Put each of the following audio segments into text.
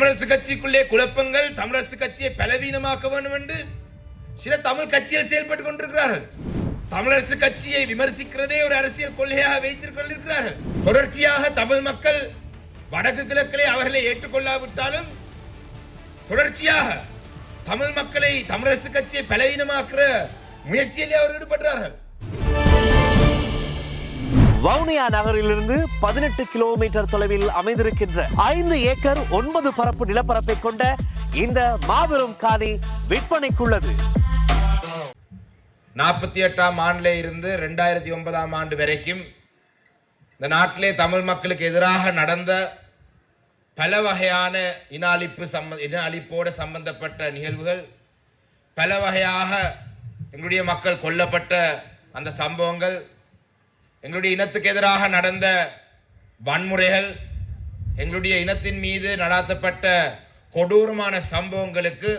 தமிழரசு கட்சிக்குள்ளே குழப்பங்கள் தமிழரசு கட்சியை பலவீனமாக்க வேண்டும் என்று சில தமிழ் கட்சிகள் செயல்பட்டுக் கொண்டிருக்கிறார்கள். தமிழரசு கட்சியை விமர்சிக்கிறதே ஒரு அரசியல் கொள்கையாக வைத்துக் கொண்டிருக்கிறார்கள் தொடர்ச்சியாக தமிழ் மக்கள் வடக்கு கிழக்கிலே அவர்களை ஏற்றுக்கொள்ளாவிட்டாலும் தொடர்ச்சியாக தமிழ் மக்களை தமிழரசு கட்சியை பலவீனமாக்குற முயற்சியிலே அவர் ஈடுபடுறார்கள் வவுனியா நகரிலிருந்து பதினெட்டு கிலோமீட்டர் தொலைவில் அமைந்திருக்கின்ற ஐந்து ஏக்கர் ஒன்பது பரப்பு நிலப்பரப்பை கொண்ட இந்த மாபெரும் காணி விற்பனைக்குள்ளது. நாற்பத்தி எட்டாம் ஆண்டிலே இருந்து ரெண்டாயிரத்தி ஒன்பதாம் ஆண்டு வரைக்கும் இந்த நாட்டிலே தமிழ் மக்களுக்கு எதிராக நடந்த பல வகையான இன அழிப்பு சம்ம இன அழிப்போடு சம்பந்தப்பட்ட நிகழ்வுகள் பல வகையாக எங்களுடைய மக்கள் கொல்லப்பட்ட அந்த சம்பவங்கள் எங்களுடைய இனத்துக்கு எதிராக நடந்த வன்முறைகள் எங்களுடைய இனத்தின் மீது நடாத்தப்பட்ட கொடூரமான சம்பவங்களுக்கு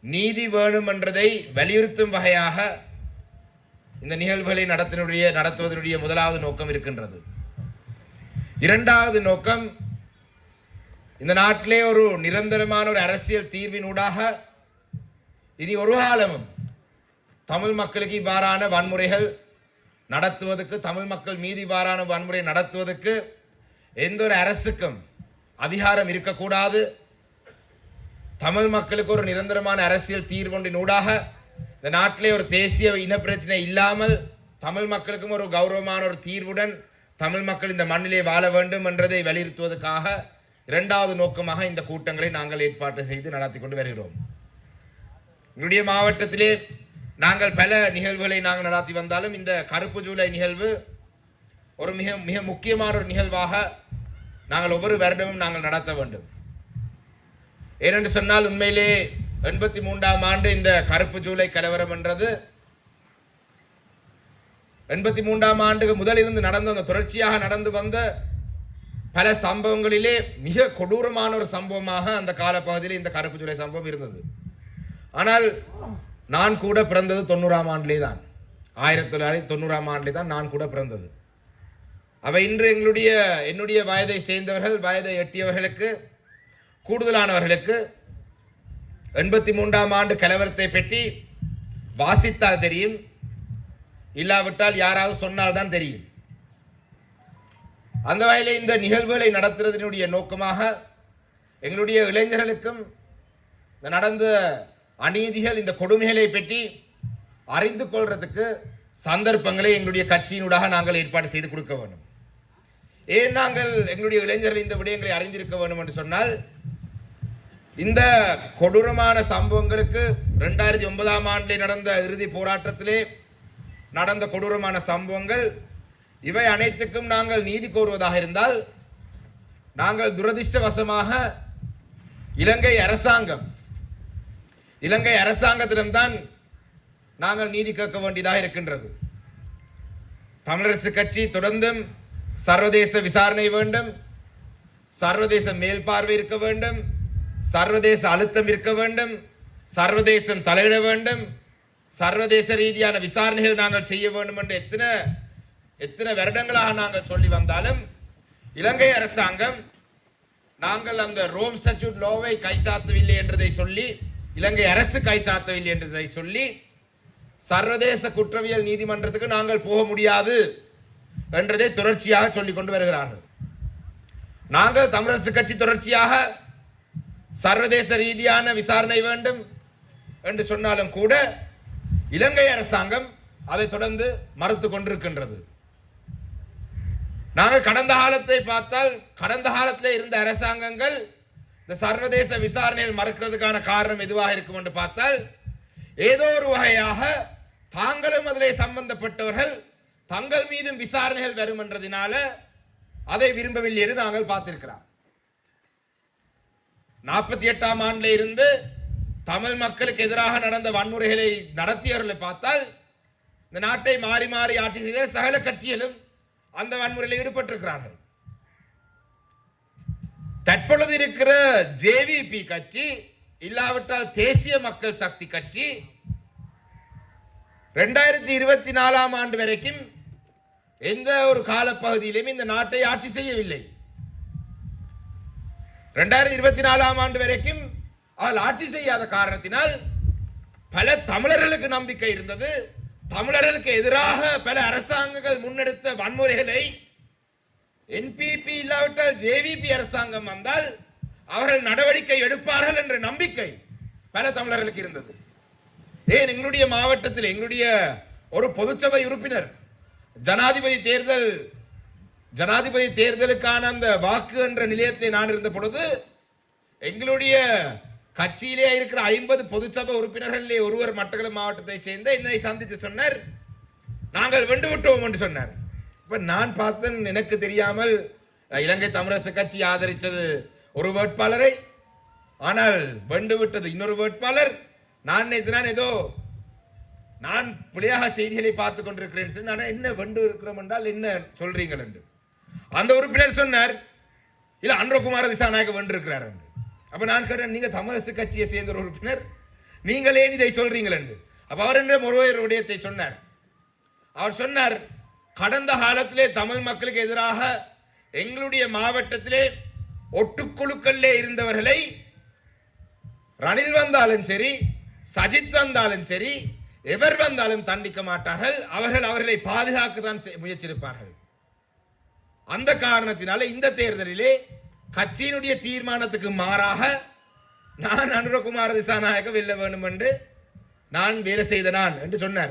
நீதி வேணும் என்றதை வலியுறுத்தும் வகையாக இந்த நிகழ்வுகளை நடத்தினுடைய நடத்துவதனுடைய முதலாவது நோக்கம் இருக்கின்றது. இரண்டாவது நோக்கம் இந்த நாட்டிலே ஒரு நிரந்தரமான ஒரு அரசியல் தீர்வினூடாக இனி ஒரு காலமும் தமிழ் மக்களுக்கு இவ்வாறான வன்முறைகள் நடத்துவதற்கு தமிழ் மக்கள் மீதி இவ்வாறான வன்முறை நடத்துவதற்கு எந்த ஒரு அரசுக்கும் அதிகாரம் இருக்கக்கூடாது. தமிழ் மக்களுக்கு ஒரு நிரந்தரமான அரசியல் தீர்வொன்றின் ஊடாக இந்த நாட்டிலே ஒரு தேசிய இனப்பிரச்சனை இல்லாமல் தமிழ் மக்களுக்கும் ஒரு கௌரவமான ஒரு தீர்வுடன் தமிழ் மக்கள் இந்த மண்ணிலே வாழ வேண்டும் என்றதை வலியுறுத்துவதற்காக இரண்டாவது நோக்கமாக இந்த கூட்டங்களை நாங்கள் ஏற்பாடு செய்து நடத்தி கொண்டு வருகிறோம். எங்களுடைய மாவட்டத்திலே நாங்கள் பல நிகழ்வுகளை நாங்கள் நடத்தி வந்தாலும் இந்த கருப்பு ஜூலை நிகழ்வு ஒரு மிக மிக முக்கியமான ஒரு நிகழ்வாக நாங்கள் ஒவ்வொரு வருடமும் நாங்கள் நடத்த வேண்டும். ஏனென்று சொன்னால் உண்மையிலே எண்பத்தி மூன்றாம் ஆண்டு இந்த கருப்பு ஜூலை கலவரம் என்றது. எண்பத்தி மூன்றாம் ஆண்டுக்கு முதலிருந்து நடந்த அந்த தொடர்ச்சியாக நடந்து வந்த பல சம்பவங்களிலே மிக கொடூரமான ஒரு சம்பவமாக அந்த காலப்பகுதியில் இந்த கருப்பு ஜூலை சம்பவம் இருந்தது. ஆனால் நான் கூட பிறந்தது தொண்ணூறாம் ஆண்டிலே தான் ஆயிரத்தி தொள்ளாயிரத்தி தொண்ணூறாம் ஆண்டிலே தான் நான் கூட பிறந்தது. அவை இன்று எங்களுடைய என்னுடைய வயதை சேர்ந்தவர்கள் வயதை எட்டியவர்களுக்கு கூடுதலானவர்களுக்கு எண்பத்தி மூன்றாம் ஆண்டு கலவரத்தை பற்றி வாசித்தால் தெரியும். இல்லாவிட்டால் யாராவது சொன்னால் தான் தெரியும். அந்த வகையில் இந்த நிகழ்வுகளை நடத்துறதினுடைய நோக்கமாக எங்களுடைய இளைஞர்களுக்கும் நடந்த அநீதிகள் இந்த கொடுமைகளை பற்றி அறிந்து கொள்றதுக்கு சந்தர்ப்பங்களை எங்களுடைய கட்சியினூடாக நாங்கள் ஏற்பாடு செய்து கொடுக்க வேண்டும். ஏன் நாங்கள் எங்களுடைய இளைஞர்கள் இந்த விடயங்களை அறிந்திருக்க வேண்டும் என்று சொன்னால் இந்த கொடூரமான சம்பவங்களுக்கு ரெண்டாயிரத்தி ஒன்பதாம் ஆண்டில் நடந்த இறுதி போராட்டத்திலே நடந்த கொடூரமான சம்பவங்கள் இவை அனைத்துக்கும் நாங்கள் நீதி கோருவதாக இருந்தால் நாங்கள் துரதிர்ஷ்டவசமாக இலங்கை அரசாங்கம் இலங்கை அரசாங்கத்திடம்தான் நாங்கள் நீதி கேட்க வேண்டியதாக இருக்கின்றது. தமிழரசு கட்சி தொடர்ந்தும் சர்வதேச விசாரணை வேண்டும். சர்வதேச மேல்பார்வை இருக்க வேண்டும். சர்வதேச அழுத்தம் இருக்க வேண்டும். சர்வதேசம் தலையிட வேண்டும். சர்வதேச ரீதியான விசாரணைகள் நாங்கள் செய்ய வேண்டும் என்று எத்தனை எத்தனை வருடங்களாக நாங்கள் சொல்லி வந்தாலும் இலங்கை அரசாங்கம் நாங்கள் அந்த ரோம் ஸ்டச்சூட் லோவை கைச்சாத்தவில்லை என்றதை சொல்லி இலங்கை அரசு கைச்சாத்தவில்லை என்றதை சொல்லி சர்வதேச குற்றவியல் நீதிமன்றத்துக்கு நாங்கள் போக முடியாது என்றதை தொடர்ச்சியாக சொல்லிக் கொண்டு வருகிறார்கள். நாங்கள் தமிழரசு கட்சி தொடர்ச்சியாக சர்வதேச ரீதியான விசாரணை வேண்டும் என்று சொன்னாலும் கூட இலங்கை அரசாங்கம் அதை தொடர்ந்து மறுத்து கொண்டிருக்கின்றது. நாங்கள் கடந்த காலத்தை பார்த்தால் கடந்த காலத்தில் இருந்த அரசாங்கங்கள் இந்த சர்வதேச விசாரணையில் மறுக்கிறதுக்கான காரணம் எதுவாக இருக்கும் என்று பார்த்தால் ஏதோ ஒரு வகையாக தாங்களும் அதிலே சம்பந்தப்பட்டவர்கள் தங்கள் மீதும் விசாரணைகள் வரும் என்றதினால அதை விரும்பவில்லை என்று நாங்கள் பார்த்திருக்கிறோம். நாற்பத்தி எட்டாம் ஆண்டில் இருந்து தமிழ் மக்களுக்கு எதிராக நடந்த வன்முறைகளை நடத்தியவர்களை பார்த்தால் இந்த நாட்டை மாறி மாறி ஆட்சி செய்த சகல கட்சிகளும் அந்த வன்முறையில் ஈடுபட்டிருக்கிறார்கள். தற்பொழுது இருக்கிற ஜேவிபி கட்சி இல்லாவிட்டால் தேசிய மக்கள் சக்தி கட்சி ரெண்டாயிரத்தி இருபத்தி நாலாம் ஆண்டு வரைக்கும் எந்த ஒரு காலப்பகுதியிலும் இந்த நாட்டை ஆட்சி செய்யவில்லை. ரெண்டாயிரத்தி இருபத்தி நாலாம் ஆண்டு வரைக்கும் அவள் ஆட்சி செய்யாத காரணத்தினால் பல தமிழர்களுக்கு நம்பிக்கை இருந்தது. தமிழர்களுக்கு எதிராக பல அரசாங்கங்கள் முன்னெடுத்த வன்முறைகளை என்பிபி இல்லாவிட்டால் ஜேவிபி அரசாங்கம் வந்தால் அவர்கள் நடவடிக்கை எடுப்பார்கள் என்ற நம்பிக்கை பல தமிழர்களுக்கு இருந்தது. ஏன் எங்களுடைய மாவட்டத்தில் எங்களுடைய ஒரு பொதுச்சபை உறுப்பினர் ஜனாதிபதி தேர்தல் ஜனாதிபதி தேர்தலுக்கான அந்த வாக்கு என்ற நிலையத்தை நான் இருந்த பொழுது எங்களுடைய கட்சியிலே இருக்கிற ஐம்பது பொதுச்சபை உறுப்பினர்களிலே ஒருவர் மட்டக்களப்பு மாவட்டத்தை சேர்ந்த என்னை சந்தித்து சொன்னார் நாங்கள் வென்று விட்டோம் என்று சொன்னார். இப்ப நான் பார்த்தேன் எனக்கு தெரியாமல் இலங்கை தமிழரசு கட்சி ஆதரித்தது ஒரு வேட்பாளரை. ஆனால் வெண்டு விட்டது இன்னொரு வேட்பாளர். நான் நேற்று நான் ஏதோ நான் புலியாக செய்திகளை பார்த்து கொண்டிருக்கிறேன் ஆனால் என்ன வெண்டு இருக்கிறோம் என்றால் என்ன சொல்றீங்கள் என்று. அந்த உறுப்பினர் சொன்னார் இல்ல அன்றகுமார திசாநாயக வென்று இருக்கிறார் என்று. அப்ப நான் கேட்டேன் நீங்க தமிழரசு கட்சியை சேர்ந்த ஒரு உறுப்பினர். நீங்களே இதை சொல்றீங்கள் என்று. அப்ப அவர் என்ற முருகையர் விடயத்தை சொன்னார். அவர் சொன்னார் கடந்த காலத்திலே தமிழ் மக்களுக்கு எதிராக எங்களுடைய மாவட்டத்திலே ஒட்டுக்குழுக்களிலே இருந்தவர்களை ரணில் வந்தாலும் சரி சஜித் வந்தாலும் சரி எவர் வந்தாலும் தண்டிக்க மாட்டார்கள். அவர்கள் அவர்களை பாதுகாக்க தான் செய்- அந்த காரணத்தினால இந்த தேர்தலிலே கட்சியினுடைய தீர்மானத்துக்கு மாறாக நான் அனுரகுமார திசாநாயக வெல்ல வேண்டும் என்று நான் வேலை செய்த நான் என்று சொன்னார்.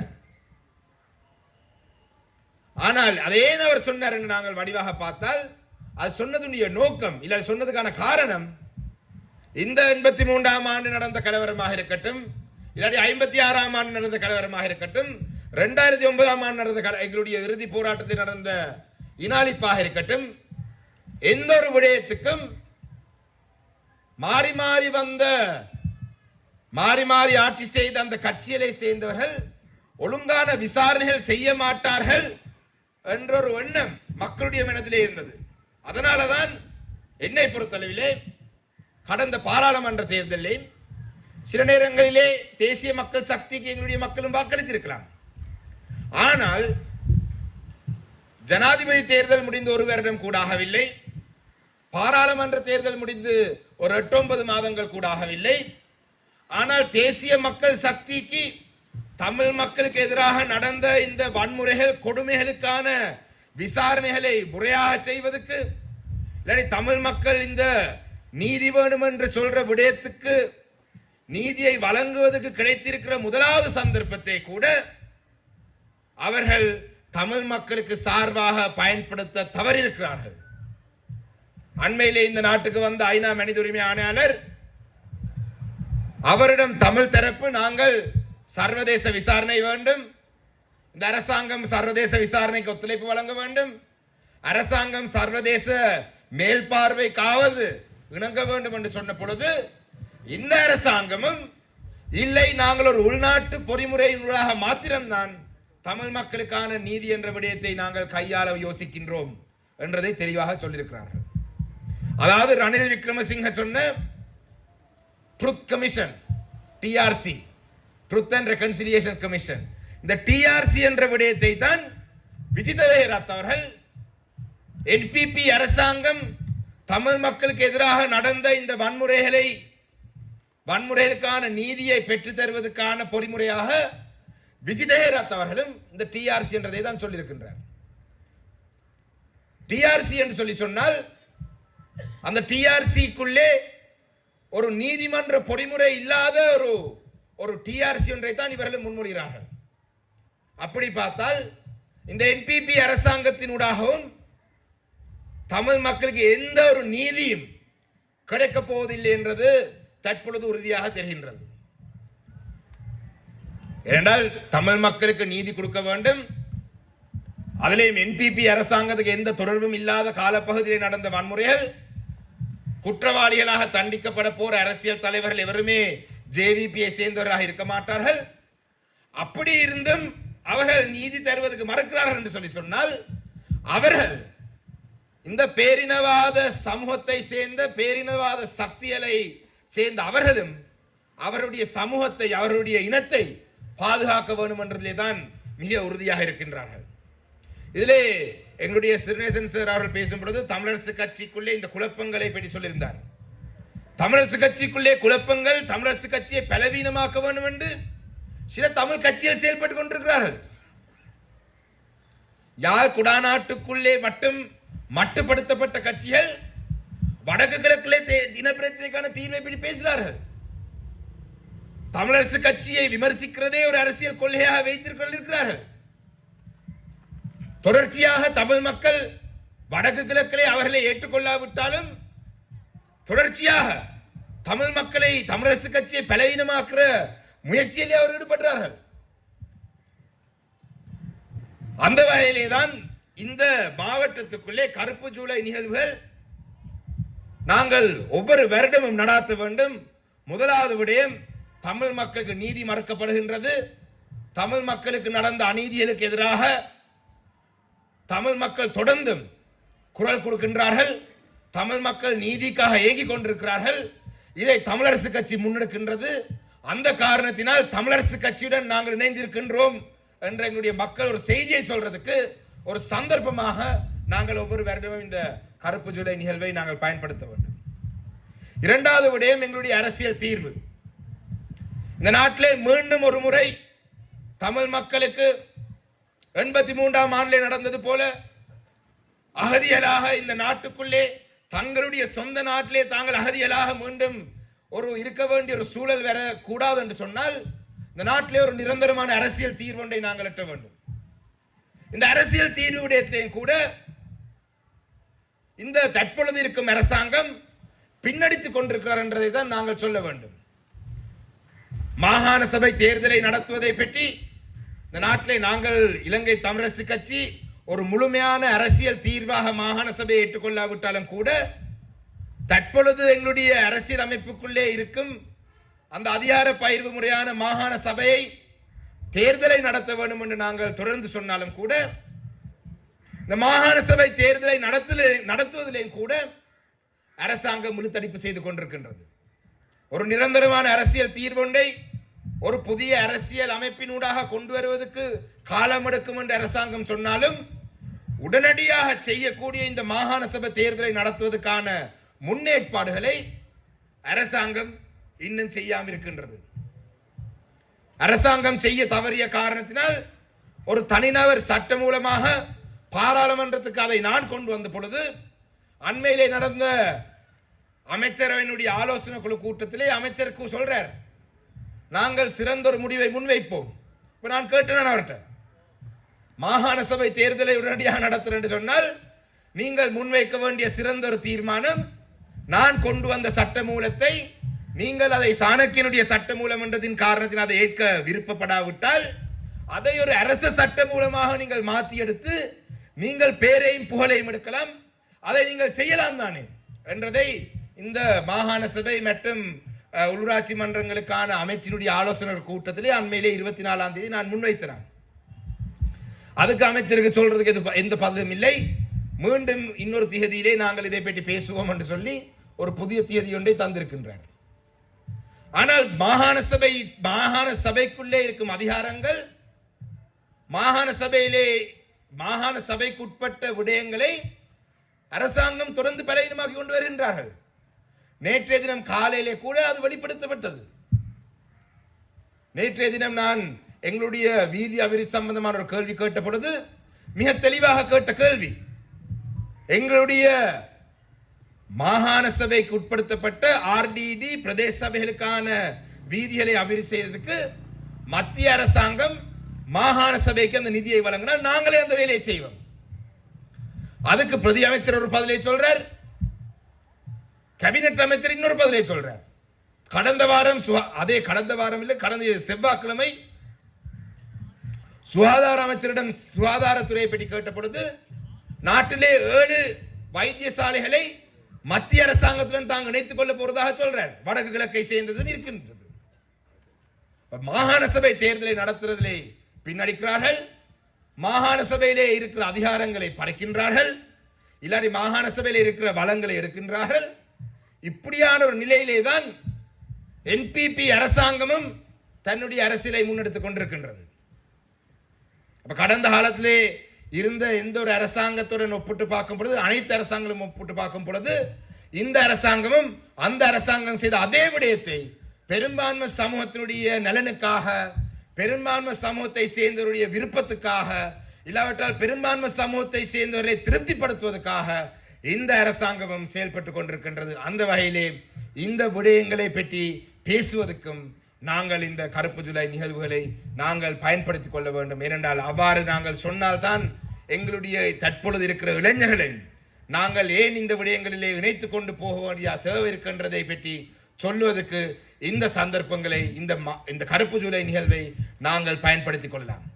ஆனால் அதே அவர் சொன்னார் என்று நாங்கள் வடிவாக பார்த்தால் அது சொன்னதுடைய நோக்கம் இல்லை சொன்னதுக்கான காரணம் இந்த எண்பத்தி மூன்றாம் ஆண்டு நடந்த கலவரமாக இருக்கட்டும் இல்லாட்டி ஐம்பத்தி ஆறாம் ஆண்டு நடந்த கலவரமாக இருக்கட்டும் ரெண்டாயிரத்தி ஒன்பதாம் ஆண்டு நடந்த கல- எங்களுடைய இறுதி போராட்டத்தில் நடந்த இனாலிப்பாக இருக்கட்டும் எந்த ஒரு விடயத்துக்கும் மாறி மாறி வந்த மாறி மாறி ஆட்சி செய்த அந்த கட்சிகளை சேர்ந்தவர்கள் ஒழுங்கான விசாரணைகள் செய்ய மாட்டார்கள் என்ற ஒரு எண்ணம் மக்களுடைய மனதிலே இருந்தது. அதனாலதான் என்னை பொறுத்தளவிலே கடந்த பாராளுமன்ற தேர்தலிலே சில நேரங்களிலே தேசிய மக்கள் சக்திக்கு எங்களுடைய மக்களும் வாக்களித்திருக்கலாம். ஆனால் ஜனாதிபதி தேர்தல் முடிந்து ஒரு வருடம் கூட ஆகவில்லை. பாராளுமன்ற தேர்தல் முடிந்து ஒரு எட்டு ஒன்பது மாதங்கள் கூட ஆகவில்லை. ஆனால் தேசிய மக்கள் சக்திக்கு தமிழ் மக்களுக்கு எதிராக நடந்த இந்த வன்முறைகள் கொடுமைகளுக்கான விசாரணைகளை முறையாக செய்வதற்கு இல்லாட்டி தமிழ் மக்கள் இந்த நீதி வேணும் என்று சொல்ற விடயத்துக்கு நீதியை வழங்குவதற்கு கிடைத்திருக்கிற முதலாவது சந்தர்ப்பத்தை கூட அவர்கள் தமிழ் மக்களுக்கு சார்பாக பயன்படுத்த தவறியிருக்கிறார்கள். அண்மையிலே இந்த நாட்டுக்கு வந்த ஐநா மனித உரிமை ஆணையாளர் அவரிடம் தமிழ் தரப்பு நாங்கள் சர்வதேச விசாரணை வேண்டும். இந்த அரசாங்கம் சர்வதேச விசாரணைக்கு ஒத்துழைப்பு வழங்க வேண்டும். அரசாங்கம் சர்வதேச மேல்பார்வைக்காவது இணங்க வேண்டும் என்று சொன்ன பொழுது இந்த அரசாங்கமும் இல்லை நாங்கள் ஒரு உள்நாட்டு பொறிமுறையினூடாக மாத்திரம்தான் தமிழ் மக்களுக்கான நீதி என்ற விடயத்தை நாங்கள் கையாள யோசிக்கின்றோம் என்றதை தெளிவாக சொல்லியிருக்கிறார்கள். அதாவது ரணில் விக்ரமசிங்க சொன்ன truth commission TRC truth and reconciliation commission இந்த டிஆர்சி என்ற விடயத்தை தான் விஜிதவேராத் அவர்கள் என்பிபி அரசாங்கம் தமிழ் மக்களுக்கு எதிராக நடந்த இந்த வன்முறைகளை வன்முறைகளுக்கான நீதியை பெற்றுத் தருவதற்கான பொறிமுறையாக விஜிதேராத் அவர்களும் இந்த டிஆர்சி என்றதை தான் சொல்லியிருக்கின்றார். டிஆர்சி என்று சொல்லி சொன்னால் அந்த டிஆர்சிக்குள்ளே ஒரு நீதிமன்ற பொறிமுறை இல்லாத ஒரு ஒரு டிஆர்சி ஒன்றை தான் இவர்கள் முன்மொழிகிறார்கள். அப்படி பார்த்தால் இந்த என்பிபி அரசாங்கத்தினூடாகவும் தமிழ் மக்களுக்கு எந்த ஒரு நீதியும் கிடைக்கப் போவதில்லை என்றது தற்பொழுது உறுதியாக தெரிகின்றது. ஏனென்றால் தமிழ் மக்களுக்கு நீதி கொடுக்க வேண்டும். அதிலேயும் என்பிபி அரசாங்கத்துக்கு எந்த தொடர்பும் இல்லாத காலப்பகுதியில் நடந்த வன்முறைகள் குற்றவாளிகளாக தண்டிக்கப்பட போற அரசியல் தலைவர்கள் எவருமே ஜேவிபியை சேர்ந்தவராக இருக்க மாட்டார்கள். அப்படி இருந்தும் அவர்கள் நீதி தருவதற்கு மறுக்கிறார்கள் என்று சொல்லி சொன்னால் அவர்கள் இந்த பேரினவாத சமூகத்தை சேர்ந்த பேரினவாத சக்திகளை சேர்ந்த அவர்களும் அவருடைய சமூகத்தை அவருடைய இனத்தை பாதுகாக்க வேண்டும் என்றதிலே தான் மிக உறுதியாக இருக்கின்றார்கள். இதிலே எங்களுடைய சிறுநேசன் சார் அவர்கள் பேசும் பொழுது தமிழரசு கட்சிக்குள்ளே இந்த குழப்பங்களை பற்றி சொல்லியிருந்தார். தமிழரசு கட்சிக்குள்ளே குழப்பங்கள் தமிழரசு கட்சியை பலவீனமாக்க வேண்டும் என்று சில தமிழ் கட்சிகள் செயல்பட்டுக் கொண்டிருக்கிறார்கள். யாழ் குடாநாட்டுக்குள்ளே மட்டும் மட்டுப்படுத்தப்பட்ட கட்சிகள் வடக்கு கிழக்கிலே தே- இனப்பிரச்சனைக்கான தீர்வை பற்றி பேசுகிறார்கள். தமிழரசு கட்சியை விமர்சிக்கிறதே ஒரு அரசியல் கொள்கையாக வைத்துக் கொண்டிருக்கிறார்கள். தொடர்ச்சியாக தமிழ் மக்கள் வடக்கு கிழக்கிலே அவர்களை ஏற்றுக்கொள்ளாவிட்டாலும் தொடர்ச்சியாக தமிழ் மக்களை தமிழரசு கட்சியை பலவீனமாக்குற முயற்சியிலே அவர் ஈடுபடுறார்கள். அந்த வகையிலே தான் இந்த மாவட்டத்துக்குள்ளே கருப்பு ஜூலை நிகழ்வுகள் நாங்கள் ஒவ்வொரு வருடமும் நடாத்த வேண்டும். முதலாவது விடயம் தமிழ் மக்களுக்கு நீதி மறுக்கப்படுகின்றது. தமிழ் மக்களுக்கு நடந்த அநீதிகளுக்கு எதிராக தமிழ் மக்கள் தொடர்ந்தும் குரல் கொடுக்கின்றார்கள். தமிழ் மக்கள் நீதிக்காக ஏங்கிக் கொண்டிருக்கிறார்கள். இதை தமிழரசு கட்சி முன்னெடுக்கின்றது. அந்த காரணத்தினால் தமிழரசு கட்சியுடன் நாங்கள் இணைந்திருக்கின்றோம் என்ற எங்களுடைய மக்கள் ஒரு செய்தியை சொல்றதுக்கு ஒரு சந்தர்ப்பமாக நாங்கள் ஒவ்வொரு வருடமும் இந்த கருப்பு ஜூலை நிகழ்வை நாங்கள் பயன்படுத்த வேண்டும். இரண்டாவது விடயம் எங்களுடைய அரசியல் தீர்வு. இந்த நாட்டிலே மீண்டும் ஒரு முறை தமிழ் மக்களுக்கு எண்பத்தி மூன்றாம் ஆண்டிலே நடந்தது போல அகதியலாக இந்த நாட்டுக்குள்ளே தங்களுடைய சொந்த நாட்டிலே தாங்கள் அகதியலாக மீண்டும் ஒரு இருக்க வேண்டிய ஒரு சூழல் வர கூடாது என்று சொன்னால் இந்த நாட்டிலே ஒரு நிரந்தரமான அரசியல் தீர்வு ஒன்றை நாங்கள் எட்ட வேண்டும். இந்த அரசியல் தீர்வு விடயத்தையும் கூட இந்த தற்பொழுது இருக்கும் அரசாங்கம் பின்னடித்துக் கொண்டிருக்கிறார் என்றதை தான் நாங்கள் சொல்ல வேண்டும். மாகாண சபை தேர்தலை நடத்துவதை பற்றி இந்த நாட்டிலே நாங்கள் இலங்கை தமிழரசு கட்சி ஒரு முழுமையான அரசியல் தீர்வாக மாகாண சபையை ஏற்றுக்கொள்ளாவிட்டாலும் கூட தற்பொழுது எங்களுடைய அரசியல் அமைப்புக்குள்ளே இருக்கும் அந்த அதிகார பயிர்வு முறையான மாகாண சபையை தேர்தலை நடத்த வேண்டும் என்று நாங்கள் தொடர்ந்து சொன்னாலும் கூட இந்த மாகாண சபை தேர்தலை நடத்தல நடத்துவதிலேயும் கூட அரசாங்கம் முழுத்தடிப்பு செய்து கொண்டிருக்கின்றது. ஒரு நிரந்தரமான அரசியல் தீர்வொன்றை ஒரு புதிய அரசியல் அமைப்பினூடாக கொண்டு வருவதற்கு காலம் எடுக்கும் என்று அரசாங்கம் சொன்னாலும் உடனடியாக செய்யக்கூடிய இந்த மாகாண சபை தேர்தலை நடத்துவதற்கான முன்னேற்பாடுகளை அரசாங்கம் இன்னும் செய்யாமல் இருக்கின்றது. அரசாங்கம் செய்ய தவறிய காரணத்தினால் ஒரு தனிநபர் சட்டம் மூலமாக பாராளுமன்றத்துக்கு அதை நான் கொண்டு வந்த பொழுது அண்மையிலே நடந்த அமைச்சரவையினுடைய ஆலோசனை குழு கூட்டத்திலே அமைச்சருக்கு சொல்றார் நாங்கள் சிறந்த ஒரு முடிவை முன்வைப்போம். இப்போ நான் கேட்டேன் அவர்கிட்ட. மாகாண சபை தேர்தலை உடனடியாக நடத்துறேன் என்று சொன்னால் நீங்கள் முன்வைக்க வேண்டிய சிறந்த ஒரு தீர்மானம் நான் கொண்டு வந்த சட்ட மூலத்தை நீங்கள் அதை சாணக்கியனுடைய சட்ட மூலம் என்றதின் காரணத்தினால் அதை ஏற்க விருப்பப்படாவிட்டால் அதை ஒரு அரச சட்ட மூலமாக நீங்கள் மாற்றி எடுத்து நீங்கள் பேரையும் புகழையும் எடுக்கலாம் அதை நீங்கள் செய்யலாம் தானே என்றதை இந்த மாகாண சபை மற்றும் உள்ளூராட்சி மன்றங்களுக்கான அமைச்சினுடைய ஆலோசனை கூட்டத்திலே அண்மையிலே இருபத்தி நாலாம் தேதி நான் முன்வைத்தேன். அதுக்கு அமைச்சருக்கு சொல்றதுக்கு எது எந்த பதவியும் இல்லை. மீண்டும் இன்னொரு திகதியிலே நாங்கள் இதை பற்றி பேசுவோம் என்று சொல்லி ஒரு புதிய தியதி ஒன்றை தந்திருக்கின்றார். ஆனால் மாகாண சபை மாகாண சபைக்குள்ளே இருக்கும் அதிகாரங்கள் மாகாண சபையிலே மாகாண சபைக்கு உட்பட்ட விடயங்களை அரசாங்கம் தொடர்ந்து பலவீனமாக்கி கொண்டு வருகின்றார்கள். நேற்றைய தினம் காலையிலே கூட அது வெளிப்படுத்தப்பட்டது. நேற்றைய தினம் நான் எங்களுடைய வீதி அபிவிருத்தி சம்பந்தமான ஒரு கேள்வி கேட்ட பொழுது மிக தெளிவாக கேட்ட கேள்வி. எங்களுடைய மாகாண சபைக்கு உட்படுத்தப்பட்ட ஆர்டிடி பிரதேச சபைகளுக்கான வீதிகளை அபிவிருத்தி செய்வதற்கு மத்திய அரசாங்கம் மாகாண சபைக்கு அந்த நிதியை வழங்கினால் நாங்களே அந்த வேலையை செய்வோம். அதுக்கு பிரதி அமைச்சர் ஒரு பதிலை சொல்றார். கேபினட் அமைச்சர் இன்னொரு பதிலை சொல்றார். கடந்த வாரம் அதே கடந்த வாரம் இல்லை கடந்த செவ்வாய்க்கிழமை சுகாதார அமைச்சரிடம் சுகாதாரத்துறையை பற்றி கேட்ட பொழுது நாட்டிலே ஏழு வைத்தியசாலைகளை மத்திய அரசாங்கத்துடன் தாங்க இணைத்துக் கொள்ள போறதாக சொல்றார். வடக்கு கிழக்கை சேர்ந்ததும் இருக்கின்றது. மாகாண சபை தேர்தலை நடத்துறதிலே பின்னடிக்கிறார்கள். மாகாண சபையிலே இருக்கிற அதிகாரங்களை படைக்கின்றார்கள். இல்லாட்டி மாகாண சபையில் இருக்கிற வளங்களை எடுக்கின்றார்கள். இப்படியான ஒரு நிலையிலே தான் என்பிபி அரசாங்கமும் தன்னுடைய அரசியலை முன்னெடுத்துக் கொண்டிருக்கின்றது. அப்போ கடந்த காலத்திலே இருந்த எந்த ஒரு அரசாங்கத்துடன் ஒப்பிட்டு பார்க்கும் பொழுது அனைத்து அரசாங்கங்களும் ஒப்பிட்டு பார்க்கும் பொழுது இந்த அரசாங்கமும் அந்த அரசாங்கம் செய்த அதே விடயத்தை பெரும்பான்மை சமூகத்தினுடைய நலனுக்காக பெரும்பான்மை சமூகத்தை சேர்ந்தவருடைய விருப்பத்துக்காக இல்லாவிட்டால் பெரும்பான்மை சமூகத்தை சேர்ந்தவரை திருப்திப்படுத்துவதற்காக இந்த அரசாங்கமும் செயல்பட்டு கொண்டிருக்கின்றது. அந்த வகையிலே இந்த விடயங்களை பற்றி பேசுவதற்கும் நாங்கள் இந்த கருப்பு ஜூலை நிகழ்வுகளை நாங்கள் பயன்படுத்திக் கொள்ள வேண்டும். ஏனென்றால் அவ்வாறு நாங்கள் சொன்னால்தான் எங்களுடைய தற்பொழுது இருக்கிற இளைஞர்களை நாங்கள் ஏன் இந்த விடயங்களிலே இணைத்து கொண்டு போக வேண்டிய தேவை இருக்கின்றதை பற்றி சொல்லுவதற்கு இந்த சந்தர்ப்பங்களை இந்த இந்த கருப்பு ஜூலை நிகழ்வை நாங்கள் பயன்படுத்திக் கொள்ளலாம்.